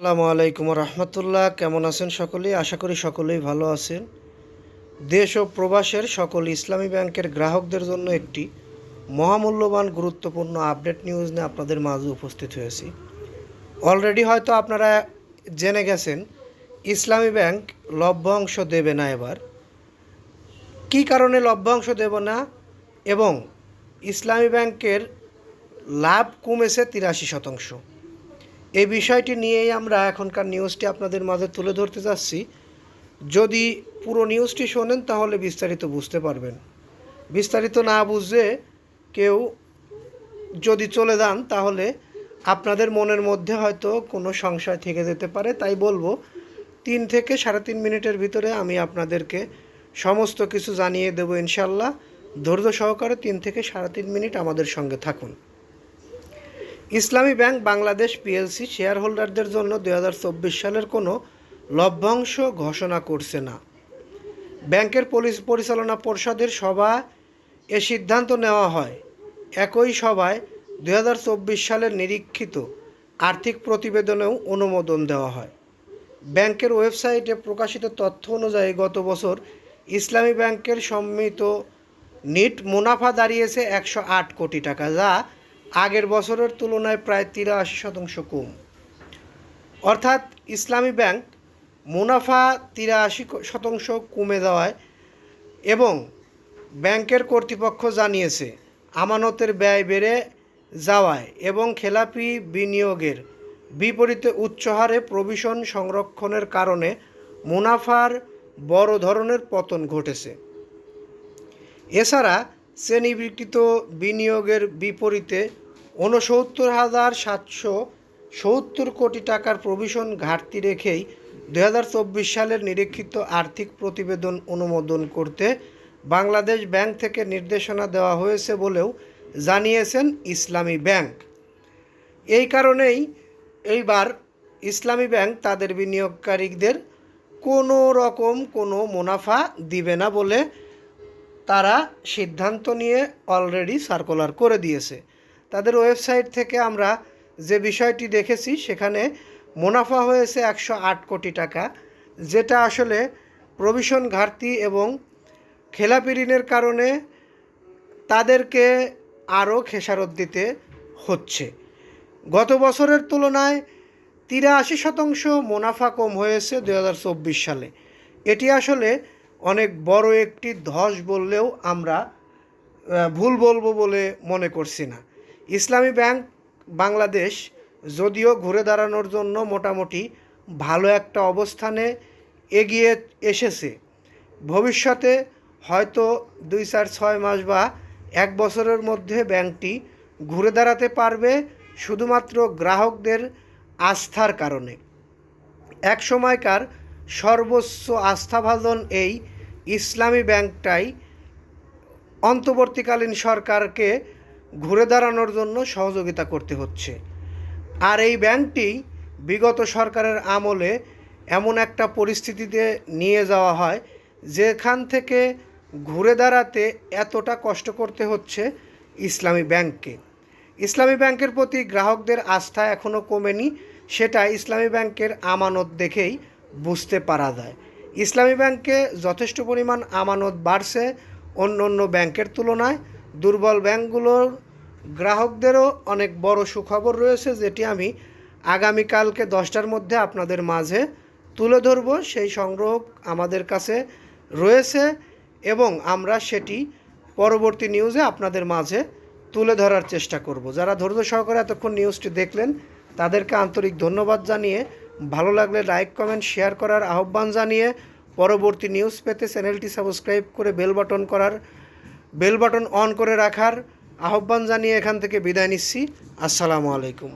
আসসালামু আলাইকুম রহমতুল্লাহ কেমন আছেন সকলেই আশা করি সকলেই ভালো আছেন। দেশ ও প্রবাসের সকল ইসলামী ব্যাংকের গ্রাহকদের জন্য একটি মহামূল্যবান, গুরুত্বপূর্ণ আপডেট নিউজ নিয়ে আপনাদের মাঝে উপস্থিত হয়েছি। অলরেডি হয়তো আপনারা জেনে গেছেন, ইসলামী ব্যাংক লভ্যাংশ দেবে না এবার। কী কারণে লভ্যাংশ দেব না? এবং ইসলামী ব্যাংকের লাভ কমেছে তিরাশি শতাংশ। এই বিষয়টি নিয়েই আমরা এখনকার নিউজটি আপনাদের মাঝে তুলে ধরতে যাচ্ছি। যদি পুরো নিউজটি শোনেন, তাহলে বিস্তারিত বুঝতে পারবেন। বিস্তারিত না বুঝে কেউ যদি চলে যান, তাহলে আপনাদের মনের মধ্যে হয়তো কোনো সংশয় থেকে যেতে পারে। তাই বলব, তিন থেকে সাড়ে তিন মিনিটের ভিতরে আমি আপনাদেরকে সমস্ত কিছু জানিয়ে দেবো ইনশাল্লাহ ধৈর্য সহকারে তিন থেকে সাড়ে তিন মিনিট আমাদের সঙ্গে থাকুন। ইসলামী ব্যাংক বাংলাদেশ পিএলসি শেয়ার হোল্ডারদের জন্য দু হাজার চব্বিশ সালের কোনো লভ্যাংশ ঘোষণা করছে না। ব্যাংকের পরিচালনা পর্ষদের সভা এ সিদ্ধান্ত নেওয়া হয়। একই সভায় দু হাজার চব্বিশ সালের নিরীক্ষিত আর্থিক প্রতিবেদনেও অনুমোদন দেওয়া হয়। ব্যাংকের ওয়েবসাইটে প্রকাশিত তথ্য অনুযায়ী গত বছর ইসলামী ব্যাংকের সম্মিত নিট মুনাফা দাঁড়িয়েছে একশো আট কোটি টাকা, যা আগের বছরের তুলনায় প্রায় তিরাশি শতাংশ কম। অর্থাৎ ইসলামী ব্যাংক মুনাফা তিরাশি শতাংশ কমে যাওয়ায় এবং ব্যাংকের কর্তৃপক্ষ জানিয়েছে, আমানতের ব্যয় বেড়ে যাওয়ায় এবং খেলাপি বিনিয়োগের বিপরীতে উচ্চ হারে প্রভিশন সংরক্ষণের কারণে মুনাফার বড় ধরনের পতন ঘটেছে। এছাড়া শ্রেণীবিকৃত বিনিয়োগের বিপরীতে ঊনসত্তর হাজার সাতশো সত্তর কোটি টাকার প্রভিশন ঘাটতি রেখেই দু হাজার চব্বিশ সালের নিরীক্ষিত আর্থিক প্রতিবেদন অনুমোদন করতে বাংলাদেশ ব্যাংক থেকে নির্দেশনা দেওয়া হয়েছে বলেও জানিয়েছেন ইসলামী ব্যাংক। এই কারণেই এইবার ইসলামী ব্যাংক তাদের বিনিয়োগকারীদের কোনো রকম কোনো মুনাফা দিবে না বলে তারা সিদ্ধান্ত নিয়ে অলরেডি সার্কুলার করে দিয়েছে। তাদের ওয়েবসাইট থেকে আমরা যে বিষয়টি দেখেছি, সেখানে মুনাফা হয়েছে একশো আট কোটি টাকা, যেটা আসলে প্রভিশন ঘাটতি এবং খেলাপি ঋণের কারণে তাদেরকে আরও খেসারত দিতে হচ্ছে। গত বছরের তুলনায় তিরাশি শতাংশ মুনাফা কম হয়েছে দু হাজার চব্বিশ সালে। এটি আসলে অনেক বড় একটি ধস বললেও আমরা ভুল বলব বলে মনে করছি না। ইসলামী ব্যাংক বাংলাদেশ যদিও ঘুরে দাঁড়ানোর জন্য মোটামুটি ভালো একটা অবস্থানে এগিয়ে এসেছে। ভবিষ্যতে হয়তো দুই চার ছয় মাস বা এক বছরের মধ্যে ব্যাংকটি ঘুরে দাঁড়াতে পারবে শুধুমাত্র গ্রাহকদের আস্থার কারণে। এক সময়কার সর্বোচ্চ আস্থাভাজন এই ইসলামী ব্যাংকটাই অন্তর্বর্তীকালীন সরকারকে ঘুরে দাঁড়ানোর জন্য সহযোগিতা করতে হচ্ছে। আর এই ব্যাংকটি বিগত সরকারের আমলে এমন একটা পরিস্থিতিতে নিয়ে যাওয়া হয়, যেখান থেকে ঘুরে দাঁড়াতে এতটা কষ্ট করতে হচ্ছে ইসলামী ব্যাংককে। ইসলামী ব্যাংকের প্রতি গ্রাহকদের আস্থা এখনও কমেনি, সেটা ইসলামী ব্যাংকের আমানত দেখেই বুঝতে পারা যায়। ইসলামী ব্যাংকে যথেষ্ট পরিমাণ আমানত বাড়ছে অন্য অন্য ব্যাংকের তুলনায় দুর্বল ব্যাংকগুলোর গ্রাহকদেরও অনেক বড় সুখবর রয়েছে, যেটি আমি আগামীকালকে দশটার মধ্যে আপনাদের মাঝে তুলে ধরব। সেই সংগ্রহ আমাদের কাছে রয়েছে এবং আমরা সেটি পরবর্তী নিউজে আপনাদের মাঝে তুলে ধরার চেষ্টা করব। যারা ধৈর্য সহকারে এতক্ষণ নিউজটি দেখলেন, তাদেরকে আন্তরিক ধন্যবাদ জানিয়ে, ভালো লাগলে লাইক, কমেন্ট, শেয়ার করার আহ্বান জানিয়ে পরবর্তী নিউজ পেতে চ্যানেলটি সাবস্ক্রাইব করে বেল বাটন করার বেল বাটন অন করে রাখার আহ্বান জানিয়ে এখান থেকে বিদায় নিচ্ছি। আসসালামু আলাইকুম।